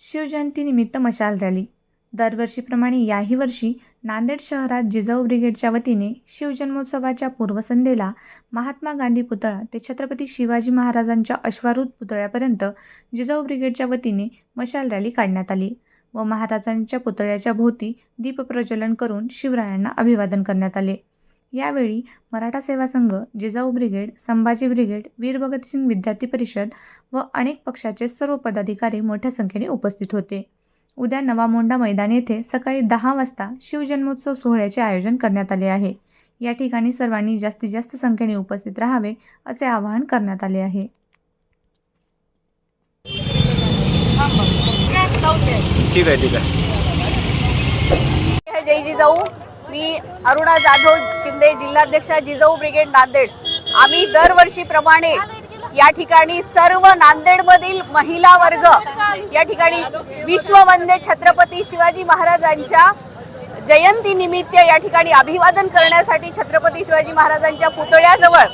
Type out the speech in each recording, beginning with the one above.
शिवजयंतीनिमित्त मशाल रॅली. दरवर्षीप्रमाणे याही वर्षी नांदेड शहरात जिजाऊ ब्रिगेडच्या वतीने शिवजन्मोत्सवाच्या पूर्वसंध्येला महात्मा गांधी पुतळा ते छत्रपती शिवाजी महाराजांच्या अश्वारूढ पुतळ्यापर्यंत जिजाऊ ब्रिगेडच्या वतीने मशाल रॅली काढण्यात आली व महाराजांच्या पुतळ्याच्या भोवती दीपप्रज्वलन करून शिवरायांना अभिवादन करण्यात आले. यावेळी मराठा सेवा संघ जिजाऊ ब्रिगेड संभाजी ब्रिगेड वीर भगतसिंग विद्यार्थी परिषद व अनेक पक्षाचे सर्व पदाधिकारी मोठ्या संख्येने उपस्थित होते. उद्या नवा मोंडा मैदान येथे सकाळी दहा वाजता शिवजन्मोत्सव सोहळ्याचे आयोजन करण्यात आले आहे. या ठिकाणी सर्वांनी जास्तीत जास्त संख्येने उपस्थित राहावे असे आवाहन करण्यात आले आहे. ठीक आहे ठीक आहे. जय जिजाऊ. मी अरुणा जाधव शिंदे जिल्हाध्यक्ष जिजाऊ ब्रिगेड नांदेड. आम्ही दरवर्षीप्रमाणे या ठिकाणी सर्व नांदेडमधील महिला वर्ग या ठिकाणी विश्ववंदे छत्रपती शिवाजी महाराजांच्या जयंतीनिमित्त या ठिकाणी अभिवादन करण्यासाठी छत्रपती शिवाजी महाराजांच्या पुतळ्याजवळ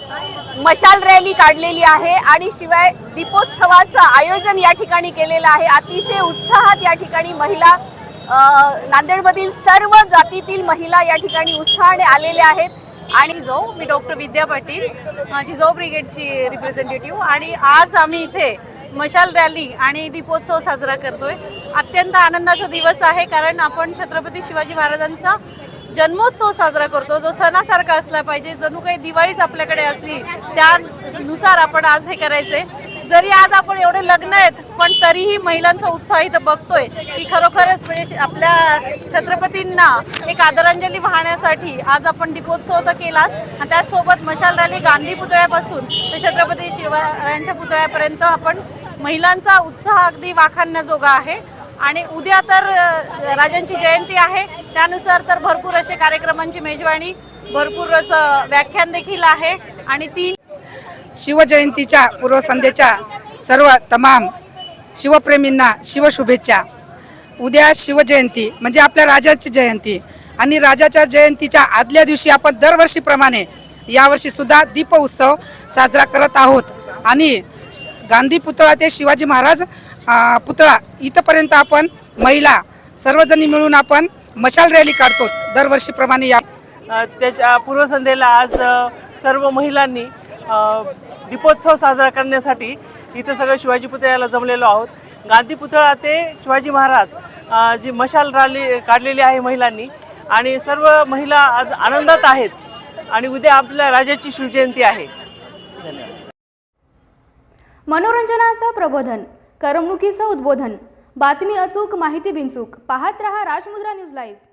मशाल रॅली काढलेली आहे आणि शिवाय दीपोत्सवाचं आयोजन या ठिकाणी केलेलं आहे. अतिशय उत्साहात या ठिकाणी महिला नांदेडमधील सर्व जातीतील महिला या ठिकाणी उत्साहाने आलेल्या आहेत. आणि जो मी डॉक्टर विद्या पाटील अ, जिजाऊ ब्रिगेडची रिप्रेझेंटेटिव्ह. आणि आज आम्ही इथे मशाल रॅली आणि दीपोत्सव साजरा करतोय. अत्यंत आनंदाचा दिवस आहे कारण आपण छत्रपती शिवाजी महाराजांचा जन्मोत्सव साजरा करतो. जो सणासारखा असला पाहिजे. जणू काही दिवाळीच आपल्याकडे असली त्यानुसार आपण आज हे करायचे. जरी आज आपण एवढे लग्न आहेत पण तरीही महिलांचा उत्साह इथं बघतोय की खरोखरच म्हणजे आपल्या छत्रपतींना एक आदरांजली वाहण्यासाठी आज आपण दीपोत्सव तर केलाच. आणि त्याचसोबत मशाल रॅली गांधी पुतळ्यापासून ते छत्रपती शिवरायांच्या पुतळ्यापर्यंत आपण महिलांचा उत्साह अगदी वाखाणण्याजोगा आहे. आणि उद्या तर राजांची जयंती आहे. त्यानुसार तर भरपूर असे कार्यक्रमांची मेजवानी भरपूर असं व्याख्यान देखील आहे. आणि ती शिवजयंतीच्या पूर्वसंध्येच्या सर्व तमाम शिवप्रेमींना शिवशुभेच्छा. उद्या शिवजयंती म्हणजे आपल्या राजाची जयंती. आणि राजाच्या जयंतीच्या आदल्या दिवशी आपण दरवर्षीप्रमाणे यावर्षीसुद्धा दीप उत्सव साजरा करत आहोत. आणि गांधी पुतळा ते शिवाजी महाराज पुतळा इथंपर्यंत आपण महिला सर्वजणी मिळून आपण मशाल रॅली काढतो दरवर्षीप्रमाणे या त्याच्या पूर्वसंध्येला आज सर्व महिलांनी दीपोत्सव साजरा करण्यासाठी इथं सगळं शिवाजी पुतळ्याला जमलेलो आहोत. गांधी पुतळा ते शिवाजी महाराज जी मशाल राली काढलेली आहे महिलांनी आणि सर्व महिला आज आनंदात आहेत आणि उद्या आपल्या राजाची शिवजयंती आहे. धन्यवाद. मनोरंजनाचं प्रबोधन करमणुकीचं उद्बोधन. बातमी अचूक माहिती बिनचूक. पाहत रहा राजमुद्रा न्यूज लाईव्ह.